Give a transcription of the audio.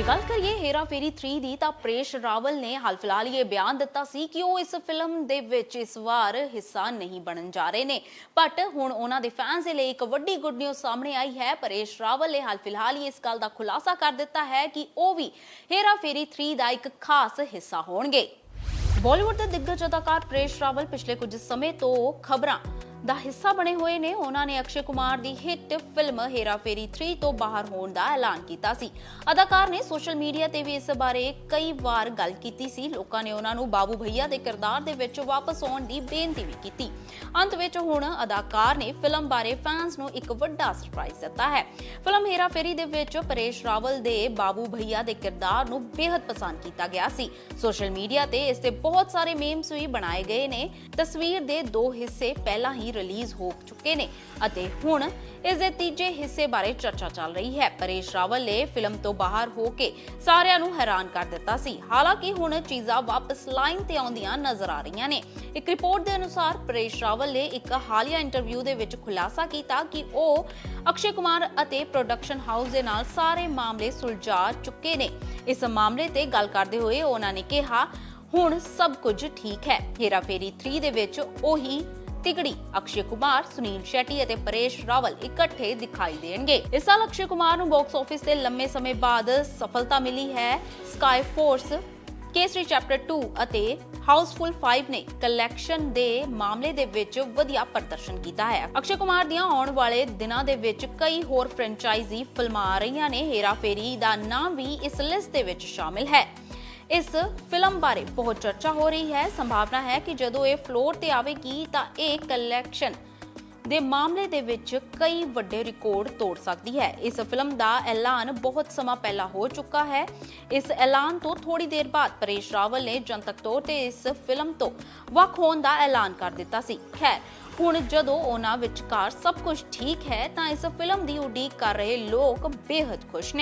ਜੇ, ਗੱਲ ਕਰੀਏ ਹੇਰਾ ਫੇਰੀ 3 ਦੀ, ਤਾਂ ਪ੍ਰੇਸ਼ ਰਾਵਲ ਨੇ ਹਾਲ ਫਿਲਹਾਲ ਇਹ ਬਿਆਨ ਦਿੱਤਾ ਸੀ ਕਿ ਉਹ ਇਸ ਫਿਲਮ ਦੇ ਵਿੱਚ ਇਸ ਵਾਰ ਹਿੱਸਾ ਨਹੀਂ ਬਣਨ ਜਾ ਰਹੇ ਨੇ। ਬਟ ਹੁਣ ਉਹਨਾਂ ਦੇ ਫੈਨਸ ਦੇ ਲਈ ਇੱਕ ਵੱਡੀ ਗੁੱਡ ਨਿਊਜ਼ ਸਾਹਮਣੇ ਆਈ ਹੈ। ਪ੍ਰੇਸ਼ ਰਾਵਲ ਨੇ ਹਾਲ ਫਿਲਹਾਲ ਹੀ ਇਸ ਗੱਲ ਦਾ ਖੁਲਾਸਾ ਕਰ ਦਿੱਤਾ ਹੈ ਕਿ ਉਹ ਵੀ ਹੇਰਾ ਫੇਰੀ 3 ਦਾ ਇੱਕ ਖਾਸ ਹਿੱਸਾ ਹੋਣਗੇ। ਬਾਲੀਵੁੱਡ ਦੇ ਦਿੱਗਜ ਅਦਾਕਾਰ ਪ੍ਰੇਸ਼ ਰਾਵਲ ਪਿਛਲੇ ਕੁਝ ਸਮੇਂ ਤੋਂ ਖਬਰਾਂ ਦਾ ਹਿੱਸਾ ਬਣੇ ਹੋਏ ਨੇ। ਉਹਨਾਂ ਨੇ ਅਕਸ਼ੇ ਕੁਮਾਰ ਦੀ ਹਿੱਟ ਫਿਲਮ ਹੇਰਾ ਫੇਰੀ 3 ਤੋਂ ਬਾਹਰ ਹੋਣ ਦਾ ਐਲਾਨ ਕੀਤਾ ਸੀ। ਅਦਾਕਾਰ ਨੇ ਸੋਸ਼ਲ ਮੀਡੀਆ ਤੇ ਵੀ ਇਸ ਬਾਰੇ ਕਈ ਵਾਰ ਗੱਲ ਕੀਤੀ ਸੀ। ਲੋਕਾਂ ਨੇ ਉਹਨਾਂ ਨੂੰ ਬਾਬੂ ਭਈਆ ਦੇ ਕਿਰਦਾਰ ਦੇ ਵਿੱਚ ਵਾਪਸ ਆਉਣ ਦੀ ਬੇਨਤੀ ਵੀ ਕੀਤੀ। ਅੰਤ ਵਿੱਚ ਹੁਣ ਅਦਾਕਾਰ ਨੇ ਫਿਲਮ ਬਾਰੇ ਫੈਨਸ ਨੂੰ ਇੱਕ ਵੱਡਾ ਸਰਪ੍ਰਾਈਜ਼ ਦਿੱਤਾ ਹੈ। ਫਿਲਮ ਹੇਰਾ ਫੇਰੀ ਦੇ ਵਿੱਚ ਪਰੇਸ਼ ਰਾਵਲ ਦੇ ਬਾਬੂ ਭਈਆ ਦੇ ਕਿਰਦਾਰ ਨੂੰ ਬੇहद ਪਸੰਦ ਕੀਤਾ ਗਿਆ ਸੀ। ਸੋਸ਼ਲ ਮੀਡੀਆ ਤੇ ਇਸ ਤੇ ਬਹੁਤ ਸਾਰੇ ਮੀਮਸ ਵੀ ਬਣਾਏ ਗਏ ਨੇ। ਤਸਵੀਰ ਦੇ ਦੋ ਹਿੱਸੇ ਪਹਿਲਾਂ ਹੀ ਰਿਲੀਜ਼ ਹੋ ਚੁੱਕੇ ਨੇ ਅਤੇ ਹੁਣ ਇਸ ਦੇ ਤੀਜੇ ਹਿੱਸੇ ਬਾਰੇ ਚਰਚਾ ਚੱਲ ਰਹੀ ਹੈ। ਪਰੇਸ਼ ਰਾਵਲ ਨੇ ਫਿਲਮ ਤੋਂ ਬਾਹਰ ਹੋ ਕੇ ਸਾਰਿਆਂ ਨੂੰ ਹੈਰਾਨ ਕਰ ਦਿੱਤਾ ਸੀ। ਹਾਲਾਂਕਿ ਹੁਣ ਚੀਜ਼ਾਂ ਵਾਪਸ ਲਾਈਨ ਤੇ ਆਉਂਦੀਆਂ ਨਜ਼ਰ ਆ ਰਹੀਆਂ ਨੇ। ਇੱਕ ਰਿਪੋਰਟ ਦੇ ਅਨੁਸਾਰ ਪਰੇਸ਼ ਰਾਵਲ ਨੇ ਇੱਕ ਹਾਲੀਆ ਇੰਟਰਵਿਊ ਦੇ ਵਿੱਚ ਖੁਲਾਸਾ ਕੀਤਾ ਕਿ ਉਹ ਅਕਸ਼ੇ ਕੁਮਾਰ ਅਤੇ ਪ੍ਰੋਡਕਸ਼ਨ ਹਾਊਸ ਦੇ ਨਾਲ ਸਾਰੇ ਮਾਮਲੇ ਸੁਲਝਾ ਚੁੱਕੇ ਨੇ। ਇਸ ਮਾਮਲੇ ਤੇ ਗੱਲ ਕਰਦੇ ਹੋਏ ਉਹਨਾਂ ਨੇ ਕਿਹਾ, ਹੁਣ ਸਭ ਕੁਝ ਠੀਕ ਹੈ। ਹੇਰਾ ਫੇਰੀ 3 ਦੇ ਵਿੱਚ ਉਹੀ ਤਿਗੜੀ, ਅਕਸ਼ੇ ਕੁਮਾਰ, ਸੁਨੀਲ ਸ਼ੈਟੀ ਅਤੇ ਪਰੇਸ਼ ਰਾਵਲ ਇਕੱਠੇ ਦਿਖਾਈ ਦੇਣਗੇ। ਇਸ ਸਾਲ ਅਕਸ਼ੇ ਕੁਮਾਰ ਨੂੰ ਬਾਕਸ ਆਫਿਸ ਤੇ ਲੰਮੇ ਸਮੇਂ ਬਾਅਦ ਸਫਲਤਾ ਮਿਲੀ ਹੈ। ਸਕਾਈ ਫੋਰਸ ਕੇਸਰੀ ਚੈਪਟਰ 2 ਅਤੇ ਹਾਊਸਫੁਲ 5 ਨੇ ਕਲੈਕਸ਼ਨ ਦੇ ਮਾਮਲੇ ਦੇ ਵਿੱਚ ਵਧੀਆ ਪ੍ਰਦਰਸ਼ਨ ਕੀਤਾ ਹੈ। ਅਕਸ਼ੇ ਕੁਮਾਰ ਦੀਆਂ ਆਉਣ ਵਾਲੇ ਦਿਨਾਂ ਦੇ ਵਿੱਚ ਕਈ ਹੋਰ ਫਰੈਂਚਾਈਜ਼ੀ ਫਿਲਮਾਂ ਆ ਰਹੀਆਂ ਨੇ। ਹੇਰਾ ਫੇਰੀ ਦਾ ਨਾਮ ਵੀ ਇਸ ਲਿਸਟ ਦੇ ਵਿੱਚ ਸ਼ਾਮਿਲ ਹੈ। ਇਸ ਫਿਲਮ ਬਾਰੇ ਬਹੁਤ ਚਰਚਾ ਹੋ ਰਹੀ ਹੈ। ਸੰਭਾਵਨਾ ਹੈ ਕਿ ਜਦੋਂ ਇਹ ਫਲੋਰ ਤੇ ਆਵੇਗੀ ਤਾਂ ਇਹ ਕਲੈਕਸ਼ਨ ਦੇ ਮਾਮਲੇ ਦੇ ਵਿੱਚ ਕਈ ਵੱਡੇ ਰਿਕਾਰਡ ਤੋੜ ਸਕਦੀ ਹੈ। ਇਸ ਫਿਲਮ ਦਾ ਐਲਾਨ ਬਹੁਤ ਸਮਾਂ ਪਹਿਲਾਂ ਹੋ ਚੁੱਕਾ ਹੈ। ਇਸ ਐਲਾਨ ਤੋਂ ਥੋੜੀ ਦੇਰ ਬਾਅਦ ਪਰੇਸ਼ ਰਾਵਲ ਨੇ ਜਨਤਕ ਤੌਰ ਤੇ ਇਸ ਫਿਲਮ ਤੋਂ ਵੱਖ ਹੋਣ ਦਾ ਐਲਾਨ ਕਰ ਦਿੱਤਾ ਸੀ। ਖੈਰ, ਹੁਣ ਜਦੋਂ ਉਹਨਾਂ ਵਿਚਕਾਰ ਸਭ ਕੁਝ ਠੀਕ ਹੈ ਤਾਂ ਇਸ ਫਿਲਮ ਦੀ ਉਡੀਕ ਕਰ ਰਹੇ ਲੋਕ ਬੇहद ਖੁਸ਼ ਨੇ।